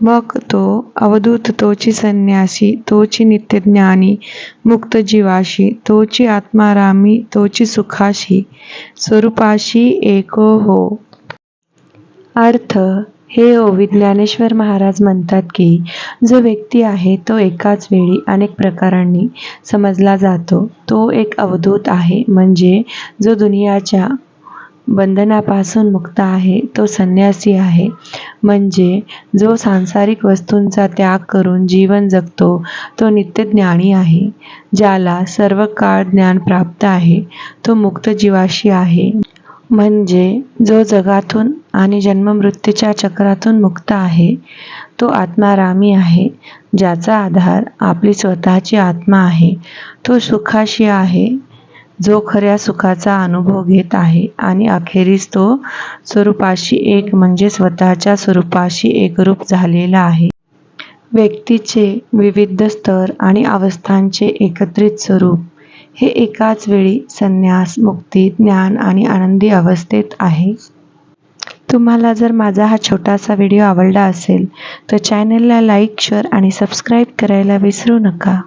मग तो अवधूत तोची संन्यासी तोची नित्यज्ञानी मुक्त जीवाशी तोची आत्मारामी तोची सुखाशी स्वरूपाशी एको हो. अर्थ हे ओवी ज्ञानेश्वर महाराज म्हणतात की जो व्यक्ती आहे तो एकाच वेळी अनेक प्रकारांनी समजला जातो. तो एक अवधूत आहे म्हणजे जो दुनियाच्या बंधनापासून मुक्त आहे तो संन्यासी आहे. म्हणजे जो सांसारिक वस्तूंचा त्याग करून जीवन जगतो तो नित्यज्ञानी आहे. ज्याला सर्व काळ ज्ञान प्राप्त आहे तो मुक्त जीवाशी आहे. म्हणजे जो जगातून आणि जन्ममृत्यूच्या चक्रातून मुक्त आहे तो आत्मारामी आहे. ज्याचा आधार आपली स्वतःची आत्मा आहे तो सुखाशी आहे. जो खऱ्या सुखाचा अनुभव घेत आहे. आणि अखेरीस तो स्वरूपाशी एक म्हणजे स्वतःच्या स्वरूपाशी एकरूप झालेला आहे. व्यक्तीचे विविध स्तर आणि अवस्थांचे एकत्रित स्वरूप हे एकाच वेळी संन्यास मुक्ती ज्ञान आणि आनंदी अवस्थेत आहे. तुम्हाला जर माझा हा छोटासा व्हिडिओ आवडला असेल तर चॅनलला लाईक शेअर आणि सबस्क्राईब करायला विसरू नका.